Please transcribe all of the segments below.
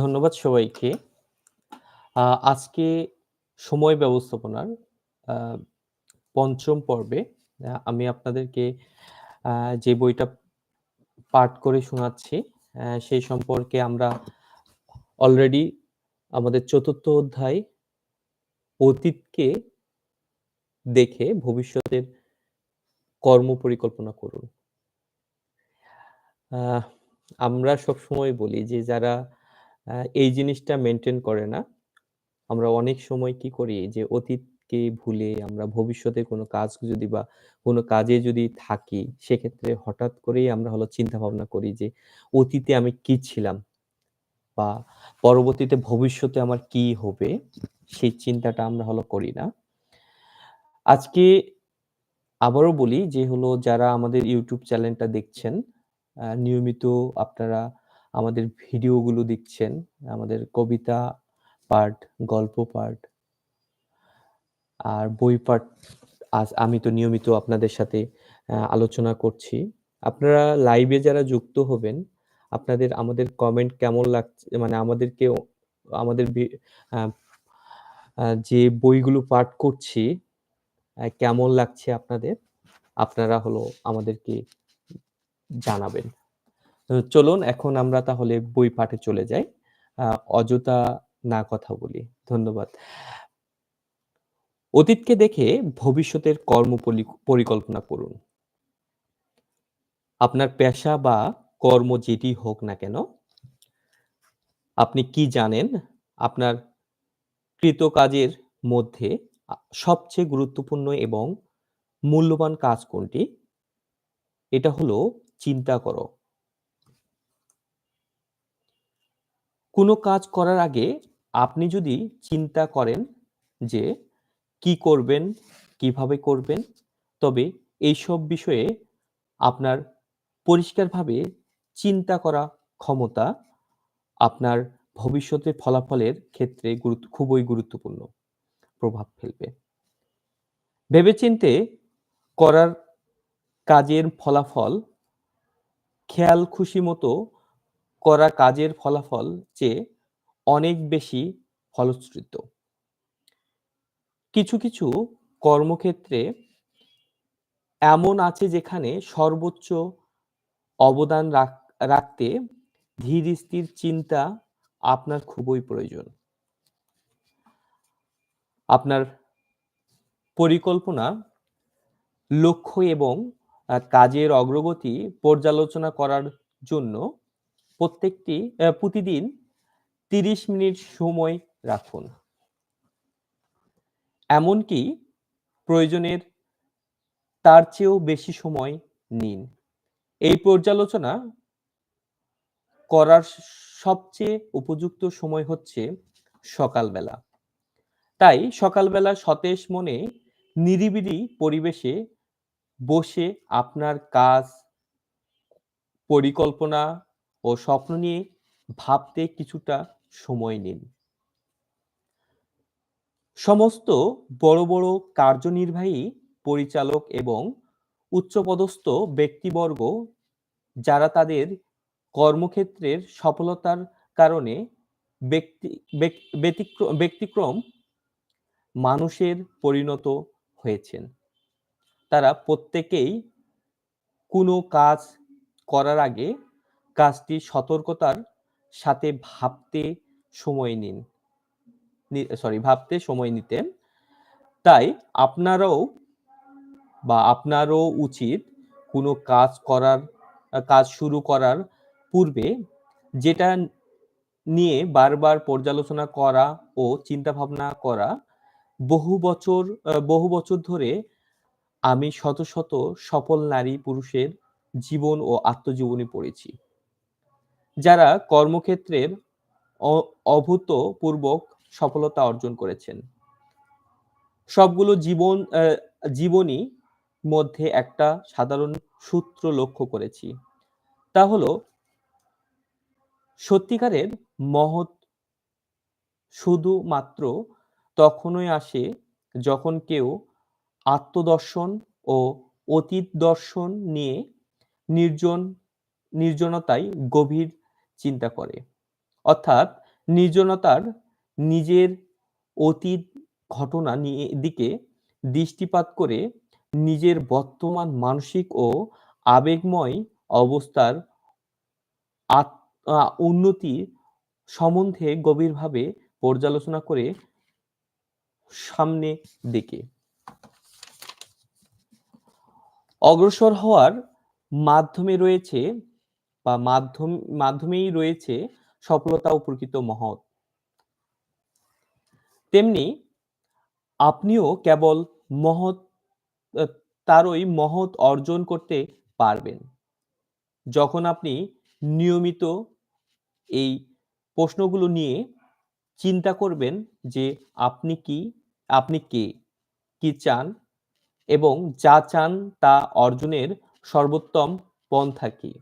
ধন্যবাদ সবাইকে। আজকে সময় ব্যবস্থাপনার ৫ম পর্বে আমি আপনাদেরকে যে বইটা পাঠ করে শোনাচ্ছি, সেই সম্পর্কে আমরা অলরেডি আমাদের চতুর্থ অধ্যায় অতীতকে দেখে ভবিষ্যতের কর্ম পরিকল্পনা করুন। আমরা সবসময় বলি যে যারা আ এই জিনিসটা মেনটেন করে না, আমরা অনেক সময় কি করি যে অতীতকে ভুলে আমরা ভবিষ্যতে কোনো কাজ যদি বা কোনো কাজে যদি থাকি, সেক্ষেত্রে হঠাৎ করেই আমরা হলো চিন্তা ভাবনা করি যে অতীতে আমি কি ছিলাম? বা পরবর্তীতে ভবিষ্যতে আমার কি হবে? সেই চিন্তাটা আমরা হলো করি না। আজকে আবারও বলি যে হলো যারা আমাদের ইউটিউব চ্যানেলটা দেখছেন, নিয়মিত আপনারা আমাদের ভিডিওগুলো দেখছেন, আমাদের কবিতা পাঠ, গল্প পাঠ আর বই পাঠ আজ আমি তো নিয়মিত আপনাদের সাথে আলোচনা করছি। আপনারা লাইভে যারা যুক্ত হবেন, আপনাদের আমাদের কমেন্ট কেমন লাগছে মানে আমাদেরকেও আমাদের যে বইগুলো পাঠ করছি, কেমন লাগছে আপনাদের? আপনারা হলো আমাদেরকে জানাবেন। তো চলুন এখন আমরা তাহলে বই পাঠে চলে যাই। অযথা না কথা বলি। ধন্যবাদ। অতীতকে দেখে ভবিষ্যতের কর্ম পরিকল্পনা করুন। আপনার পেশা বা কর্ম যেটি হোক না কেন, আপনি কি জানেন আপনার কৃতকাজের মধ্যে সবচেয়ে গুরুত্বপূর্ণ এবং মূল্যবান কাজ কোনটি? এটা হলো চিন্তা করো। কোনো কাজ করার আগে আপনি যদি চিন্তা করেন যে কি করবেন, কীভাবে করবেন, তবে এইসব বিষয়ে আপনার পরিষ্কারভাবে চিন্তা করা ক্ষমতা আপনার ভবিষ্যতের ফলাফলের ক্ষেত্রে গুরুত্ব খুবই গুরুত্বপূর্ণ প্রভাব ফেলবে। ভেবেচিন্তে করার কাজের ফলাফল খেয়াল খুশিমতো করা কাজের ফলাফল চেয়ে অনেক বেশি ফলশ্রুত। কিছু, কিছু কর্মক্ষেত্রে এমন আছে যেখানে সর্বোচ্চ অবদান রাখ রাখতে ধীর-স্থির চিন্তা আপনার খুবই প্রয়োজন। আপনার পরিকল্পনা, লক্ষ্য এবং কাজের অগ্রগতি পর্যালোচনা করার জন্য প্রত্যেকটি প্রতিদিন ৩০ মিনিট সময় রাখুন। এমনকি প্রয়োজনের তার চেয়েও বেশি সময় নিন। এই পর্যালোচনা করার সবচেয়ে উপযুক্ত সময় হচ্ছে সকালবেলা। তাই সকালবেলা সতেজ মনে নিরিবিলি পরিবেশে বসে আপনার কাজ, পরিকল্পনা ও স্বপ্ন নিয়ে ভাবতে কিছুটা সময় নিন। সমস্ত বড়, বড় কার্যনির্বাহী পরিচালক এবং উচ্চপদস্থ ব্যক্তিবর্গ যারা তাদের কর্মক্ষেত্রের সফলতার কারণে ব্যক্তি ব্যতিক্রম মানুষের পরিণত হয়েছেন। তারা প্রত্যেকেই কোনো কাজ করার আগে কাজটি সতর্কতার সাথে ভাবতে সময় নিন। সরি ভাবতে সময় নিতেন। তাই আপনারাও বা আপনারও উচিত কোনো কাজ করার কাজ শুরু করার পূর্বে যেটা নিয়ে বারবার পর্যালোচনা করা ও চিন্তাভাবনা করা। বহু বছর বহু বছর ধরে আমি শত, শত সফল নারী পুরুষের জীবন ও আত্মজীবনী পড়েছি। যারা কর্মক্ষেত্রের অ, অভূতপূর্বক সফলতা অর্জন করেছেন। সবগুলো জীবন জীবনী মধ্যে একটা সাধারণ সূত্র লক্ষ্য করেছি। তা হলো, সত্যিকারের মহৎ শুধুমাত্র তখনই আসে যখন কেউ আত্মদর্শন ও অতীত দর্শন নিয়ে নির্জন, নির্জনতায় গভীর চিন্তা করে। অর্থাৎ নির্জনতার নিজের অতীত ঘটনা নিয়ে দিকে দৃষ্টিপাত করে নিজের বর্তমান মানসিক ও আবেগময় অবস্থার উন্নতি সম্বন্ধে গভীরভাবে পর্যালোচনা করে সামনে দিকে অগ্রসর হওয়ার মাধ্যমে রয়েছে বা মাধ্যম মাধ্যমেই রয়েছে সফলতা ও প্রকৃত মহৎ। তেমনি আপনিও কেবল মহৎ তারই মহৎ অর্জন করতে পারবেন। যখন আপনি নিয়মিত এই প্রশ্নগুলো নিয়ে চিন্তা করবেন যে আপনি কি, আপনি কে, কি চান এবং যা চান তা অর্জনের সর্বোত্তম পন্থা কি?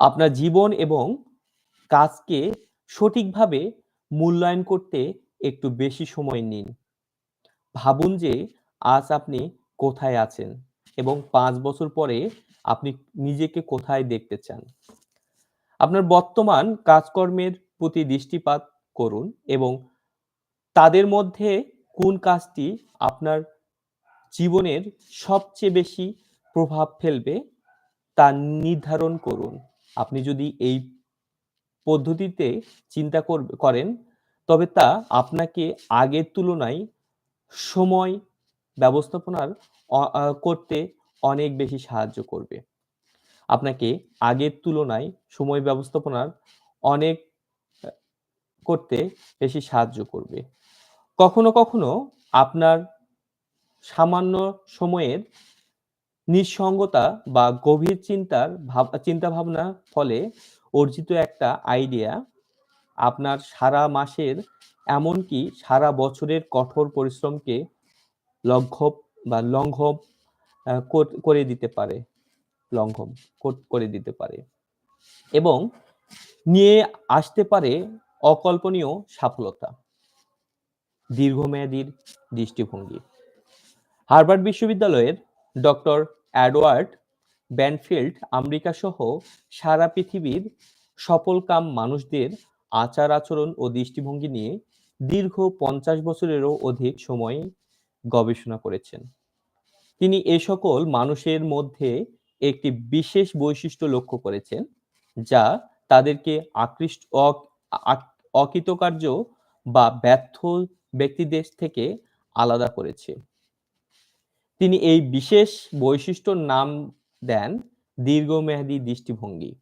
আপনার জীবন এবং কাজকে সঠিকভাবে মূল্যায়ন করতে একটু বেশি সময় নিন। ভাবুন যে আজ আপনি কোথায় আছেন এবং পাঁচ বছর পরে আপনি নিজেকে কোথায় দেখতে চান? আপনার বর্তমান কাজকর্মের প্রতি দৃষ্টিপাত করুন এবং তাদের মধ্যে কোন কাজটি আপনার জীবনের সবচেয়ে বেশি প্রভাব ফেলবে তা নির্ধারণ করুন। আপনি যদি এই পদ্ধতিতে চিন্তা কর করেন তবে তা আপনাকে আগের তুলনায় সময় ব্যবস্থাপনার করতে অনেক বেশি সাহায্য করবে। আপনাকে আগের তুলনায় সময় ব্যবস্থাপনার অনেক করতে বেশি সাহায্য করবে। কখনো, কখনো আপনার সামান্য সময়ের নিঃসঙ্গতা বা গভীর চিন্তার ভাব, চিন্তাভাবনার ফলে অর্জিত একটা আইডিয়া আপনার সারা মাসের এমনকি সারা বছরের কঠোর পরিশ্রমকে লঘ্বব বা লঙ্ঘব করে দিতে পারে। লঙ্ঘন করে দিতে পারে। এবং নিয়ে আসতে পারে অকল্পনীয় সফলতা। দীর্ঘমেয়াদীর দৃষ্টিভঙ্গি। হার্ভার্ড বিশ্ববিদ্যালয়ের ডক্টর এডওয়ার্ড ব্যানফিল্ড আমেরিকা সহ সারা পৃথিবীর সফলকাম মানুষদের আচার-আচরণ ও দৃষ্টিভঙ্গি নিয়ে দীর্ঘ ৫০ বছরেরও অধিক সময় গবেষণা করেছেন। তিনি এ সকল মানুষের মধ্যে একটি বিশেষ বৈশিষ্ট্য লক্ষ্য করেছেন, যা তাদেরকে আকৃষ্ট অক অকৃতকার্য বা ব্যর্থ ব্যক্তিদের থেকে আলাদা করেছে। তিনি এই বিশেষ বৈশিষ্ট্যর নাম দেন দীর্ঘমেয়াদী দৃষ্টিভঙ্গি।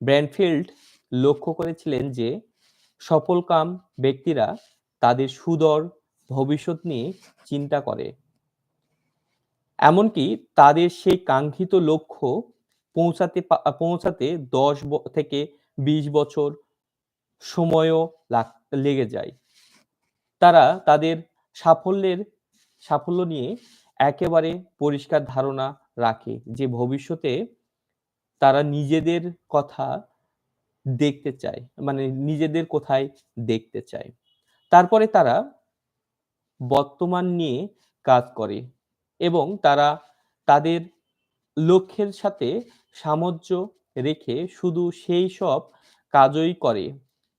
ব্র্যানফিল্ড লক্ষ্য করেছিলেন যে সফলকাম ব্যক্তিরা তাদের সুদর ভবিষ্যৎ নিয়ে চিন্তা করে। এমনকি তাদের সেই কাঙ্ক্ষিত লক্ষ্য পৌঁছাতে পৌঁছাতে ১০ ব, থেকে ২০ বছর সময়ও লেগে যায়। তারা তাদের সাফল্যের সাফল্য নিয়ে একেবারে পরিষ্কার ধারণা রাখে যে ভবিষ্যতে তারা নিজেদের কথা দেখতে চায়। মানে নিজেদের কোথায় দেখতে চায়। তারপরে তারা বর্তমান নিয়ে কাজ করে এবং তারা তাদের লক্ষ্যের সাথে সামঞ্জস্য রেখে শুধু সেই সব কাজই করে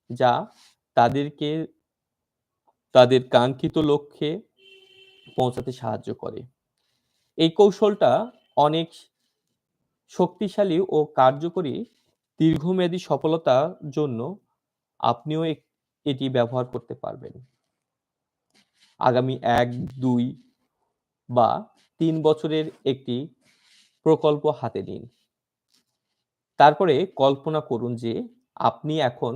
যা তাদেরকে, তাদের কাঙ্ক্ষিত লক্ষ্যে পৌঁছাতে সাহায্য করে। এই কৌশলটা অনেক শক্তিশালী ও কার্যকরী দীর্ঘমেয়াদী সফলতার জন্য আপনিও এক এটি ব্যবহার করতে পারবেন। আগামী ১, ২ বা তিন বছরের একটি প্রকল্প হাতে নিন। তারপরে কল্পনা করুন যে আপনি এখন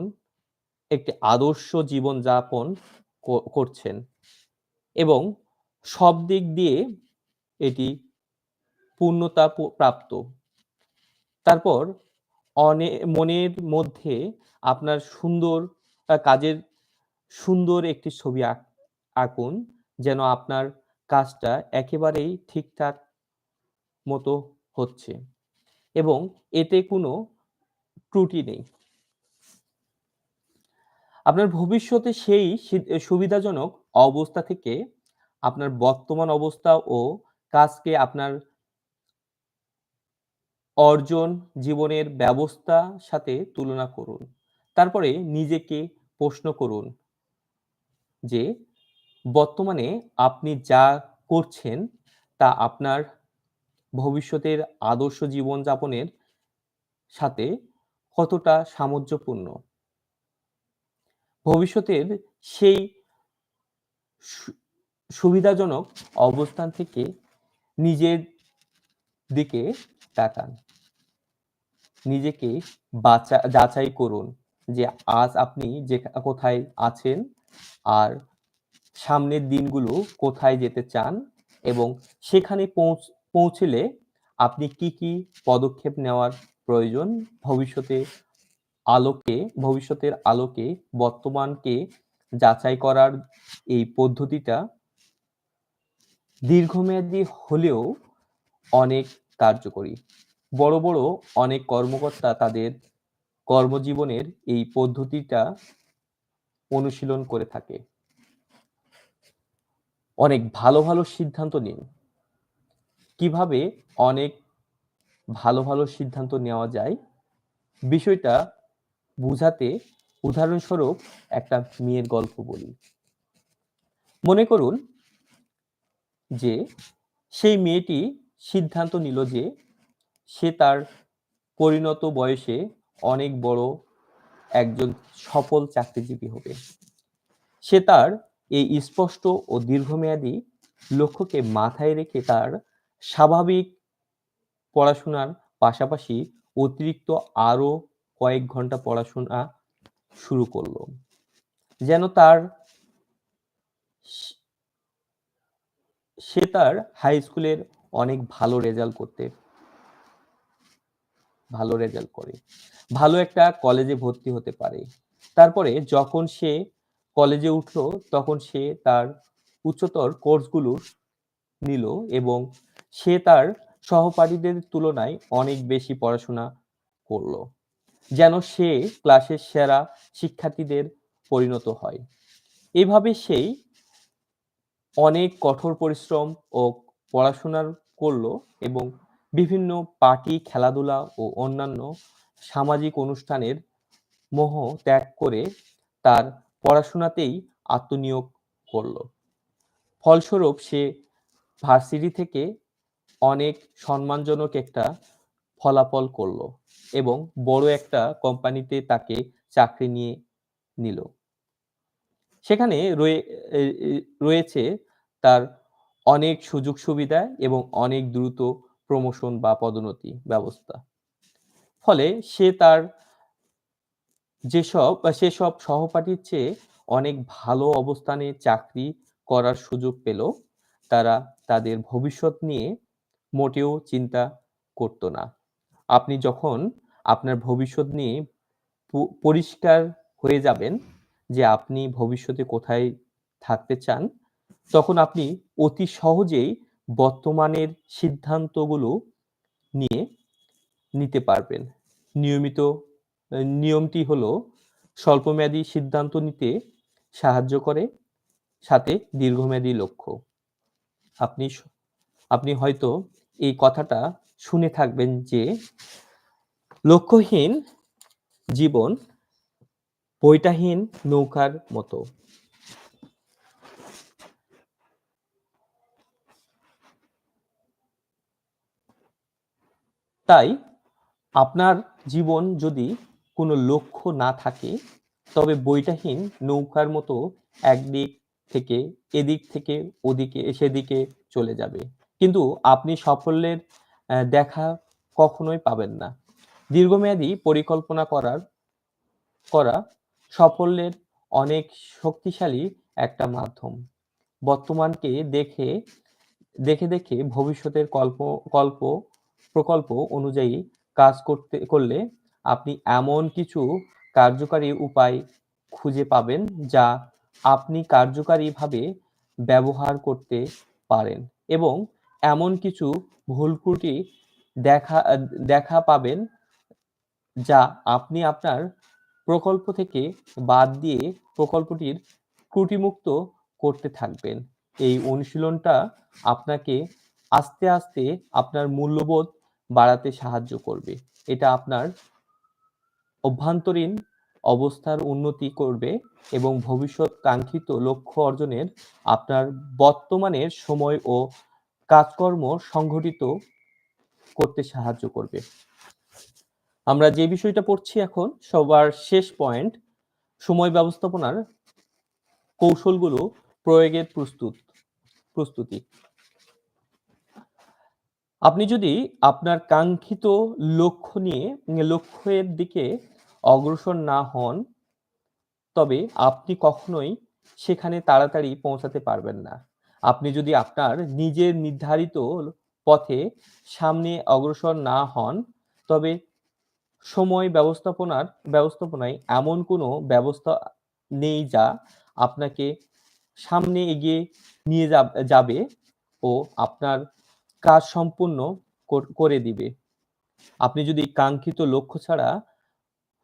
একটি আদর্শ জীবনযাপন ক করছেন এবং সব দিক দিয়ে পূর্ণতা প্রাপ্ত। তারপর অনে, মনের মধ্যে আপনার সুন্দর কাজের সুন্দর একটি ছবি আঁক, আঁকুন, যেন আপনার কাজটা একেবারেই ঠিকঠাক মতো হচ্ছে এবং এতে কোনো ত্রুটি নেই। আপনার ভবিষ্যতে সেই সুবিধাজনক অবস্থা থেকে আপনার বর্তমান অবস্থা ও কাজকে আপনার অর্জন জীবনের ব্যবস্থার সাথে তুলনা করুন। তারপরে নিজেকে প্রশ্ন করুন যে, বর্তমানে আপনি যা করছেন তা আপনার ভবিষ্যতের আদর্শ জীবনযাপনের সাথে কতটা সামঞ্জস্যপূর্ণ? ভবিষ্যতের সেই সুবিধাজনক অবস্থান থেকে নিজের দিকে তাকান। নিজেকে বাচা যাচাই করুন যে আজ আপনি যে কোথায় আছেন আর সামনের দিনগুলো কোথায় যেতে চান এবং সেখানে পৌঁছ পৌঁছলে আপনি কি, কি পদক্ষেপ নেওয়ার প্রয়োজন ভবিষ্যতে আলোকে ভবিষ্যতের আলোকে বর্তমানকে যাচাই করার এই পদ্ধতিটা দীর্ঘমেয়াদী হলেও অনেক কার্যকরী। বড়, বড় অনেক কর্মকর্তা তাদের কর্মজীবনের এই পদ্ধতিটা অনুশীলন করে থাকে। অনেক ভালো, ভালো সিদ্ধান্ত নিন। কীভাবে অনেক ভালো, ভালো সিদ্ধান্ত নেওয়া যায় বিষয়টা বুঝাতে উদাহরণস্বরূপ একটা মেয়ের গল্প বলি। মনে করুন যে সেই মেয়েটি সিদ্ধান্ত নিল যে সে তার পরিণত বয়সে অনেক বড় একজন সফল চাকরিজীবী হবে। সে তার এই স্পষ্ট ও দীর্ঘমেয়াদী লক্ষ্যকে মাথায় রেখে তার স্বাভাবিক পড়াশোনার পাশাপাশি অতিরিক্ত আরও কয়েক ঘণ্টা পড়াশোনা শুরু করল। যেন তার সে তার হাই স্কুলের অনেক ভালো রেজাল্ট করতে, ভালো রেজাল্ট করে। ভালো একটা কলেজে ভর্তি হতে পারে। তারপরে যখন সে কলেজে উঠল, তখন সে তার উচ্চতর কোর্সগুলো নিল এবং সে তার সহপাঠীদের তুলনায় অনেক বেশি পড়াশোনা করল। যেন সে ক্লাসের সেরা শিক্ষার্থীদের পরিণত হয়। এভাবে সেই অনেক কঠোর পরিশ্রম ও পড়াশোনার করল এবং বিভিন্ন পার্টি, খেলাধুলা ও অন্যান্য সামাজিক অনুষ্ঠানের মোহ ত্যাগ করে তার পড়াশোনাতেই আত্মনিয়োগ করল। ফলস্বরূপ সে ভার্সিটি থেকে অনেক সম্মানজনক একটা ফলাফল করল এবং বড় একটা কোম্পানিতে তাকে চাকরি নিয়ে নিল। সেখানে রয়ে রয়েছে তার অনেক সুযোগ সুবিধা এবং অনেক দ্রুত প্রমোশন বা পদোন্নতি ব্যবস্থা। ফলে সে তার যেসব সেসব সহপাঠীর চেয়ে অনেক ভালো অবস্থানে চাকরি করার সুযোগ পেল, তারা তাদের ভবিষ্যৎ নিয়ে মোটেও চিন্তা করত না। আপনি যখন আপনার ভবিষ্যৎ নিয়ে পরিষ্কার হয়ে যাবেন যে আপনি ভবিষ্যতে কোথায় থাকতে চান, তখন আপনি অতি সহজেই বর্তমানের সিদ্ধান্তগুলো নিয়ে নিতে পারবেন। নিয়মিত নিয়মটি হলো স্বল্পমেয়াদী সিদ্ধান্ত নিতে সাহায্য করে, সাথে দীর্ঘমেয়াদী লক্ষ্য। আপনি আপনি হয়তো এই কথাটা শুনে থাকবেন যে লক্ষ্যহীন জীবন বৈটাহীন নৌকার মতো। তাই আপনার জীবন যদি কোনো লক্ষ্য না থাকে, তবে বৈটাহীন নৌকার মতো একদিক থেকে এদিক থেকে ওদিকে, সেদিকে চলে যাবে। কিন্তু আপনি সাফল্যের দেখা কখনোই পাবেন না। দীর্ঘমেয়াদী পরিকল্পনা করার, করা সাফল্যের অনেক শক্তিশালী একটা মাধ্যম। বর্তমানকে দেখে দেখে, দেখে ভবিষ্যতের কল্প কল্প প্রকল্প অনুযায়ী কাজ করতে করলে আপনি এমন কিছু কার্যকারী উপায় খুঁজে পাবেন যা আপনি কার্যকারীভাবে ব্যবহার করতে পারেন এবং এমন কিছু ভুল ত্রুটি দেখা দেখা পাবেন যা আপনি আপনার প্রকল্প থেকে বাদ দিয়ে প্রকল্পটির ত্রুটিমুক্ত করতে থাকবেন। এই অনুশীলনটা আপনাকে আস্তে, আস্তে আপনার মূল্যবোধ বাড়াতে সাহায্য করবে। এটা আপনার অভ্যন্তরীণ অবস্থার উন্নতি করবে এবং ভবিষ্যৎ কাঙ্ক্ষিত লক্ষ্য অর্জনের আপনার বর্তমানের সময় ও কাজকর্ম সংঘটিত করতে সাহায্য করবে। আমরা যে বিষয়টা পড়ছি এখন সবার শেষ পয়েন্ট সময় ব্যবস্থাপনার কৌশলগুলো প্রয়োগের প্রস্তুত প্রস্তুতি। আপনি যদি আপনার কাঙ্ক্ষিত লক্ষ্য নিয়ে লক্ষ্যের দিকে অগ্রসর না হন, তবে আপনি কখনোই সেখানে তাড়াতাড়ি পৌঁছাতে পারবেন না। আপনি যদি আপনার নিজের নির্ধারিত পথে সামনে অগ্রসর না হন, তবে সময় ব্যবস্থাপনার ব্যবস্থাপনায় এমন কোনো ব্যবস্থা নেই যা আপনাকে সামনে এগিয়ে নিয়ে যাবে ও আপনার কাজ সম্পূর্ণ করে দিবে। আপনি যদি কাঙ্ক্ষিত লক্ষ্য ছাড়া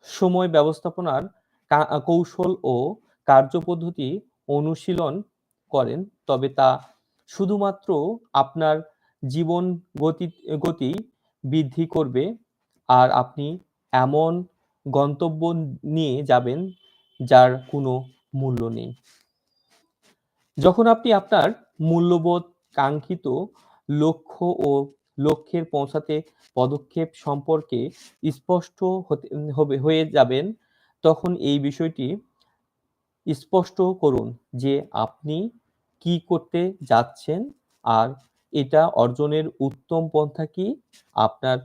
সময় ব্যবস্থাপনার কৌশল ও কার্যপদ্ধতি অনুশীলন করেন, তবে তা শুধুমাত্র আপনার জীবন গতি গতি বৃদ্ধি করবে আর আপনি এমন গন্তব্য নিয়ে যাবেন যার কোনো মূল্য নেই। যখন আপনি আপনার মূল্যবোধ, কাঙ্ক্ষিত লক্ষ্য ও লক্ষ্যে পৌঁছাতে পদক্ষেপ সম্পর্কে স্পষ্ট হতে হয়ে যাবেন, তখন এই বিষয়টি স্পষ্ট করুন যে আপনি কি করতে যাচ্ছেন আর এটা অর্জনের উত্তম পন্থা কি? আপনার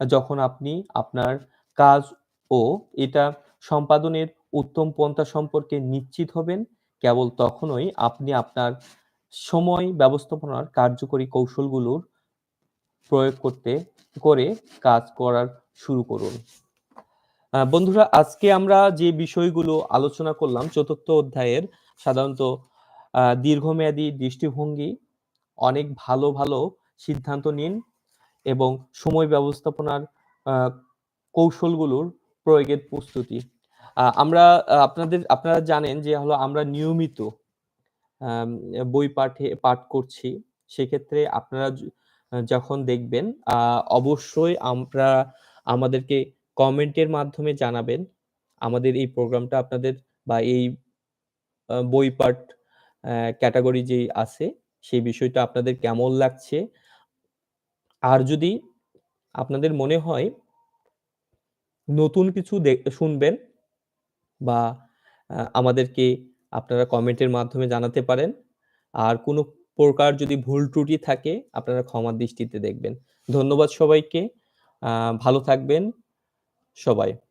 যখন আপনি আপনার কাজ ও এটা সম্পাদনের উত্তম পন্থা সম্পর্কে নিশ্চিত হবেন, কেবল তখনই আপনি আপনার সময় ব্যবস্থাপনার কার্যকরী কৌশলগুলোর প্রয়োগ করতে করে কাজ করার শুরু করুন। বন্ধুরা আজকে আমরা যে বিষয়গুলো আলোচনা করলাম চতুর্থ অধ্যায়ের সাধারণত দীর্ঘমেয়াদী দৃষ্টিভঙ্গি, অনেক ভালো, ভালো সিদ্ধান্ত নিন এবং সময় ব্যবস্থাপনার কৌশলগুলোর প্রয়োগের প্রস্তুতি। আমরা আপনাদের আপনারা জানেন যে হলো আমরা নিয়মিত বই পাঠে পাঠ করছি। সেক্ষেত্রে আপনারা যখন দেখবেন অবশ্যই আমরা আমাদেরকে কমেন্টের মাধ্যমে জানাবেন। আমাদের এই প্রোগ্রামটা আপনাদের বা এই বই পাঠ ক্যাটাগরি যেই আছে, সেই বিষয়টা আপনাদের কেমন লাগছে? আর যদি আপনাদের মনে হয় নতুন কিছু শুনবেন বা আমাদেরকে আপনারা কমেন্টের মাধ্যমে জানাতে পারেন। আর কোনো প্রকার যদি ভুল ত্রুটি থাকে, আপনারা ক্ষমার দৃষ্টিতে দেখবেন। ধন্যবাদ সবাইকে। ভালো থাকবেন সবাই।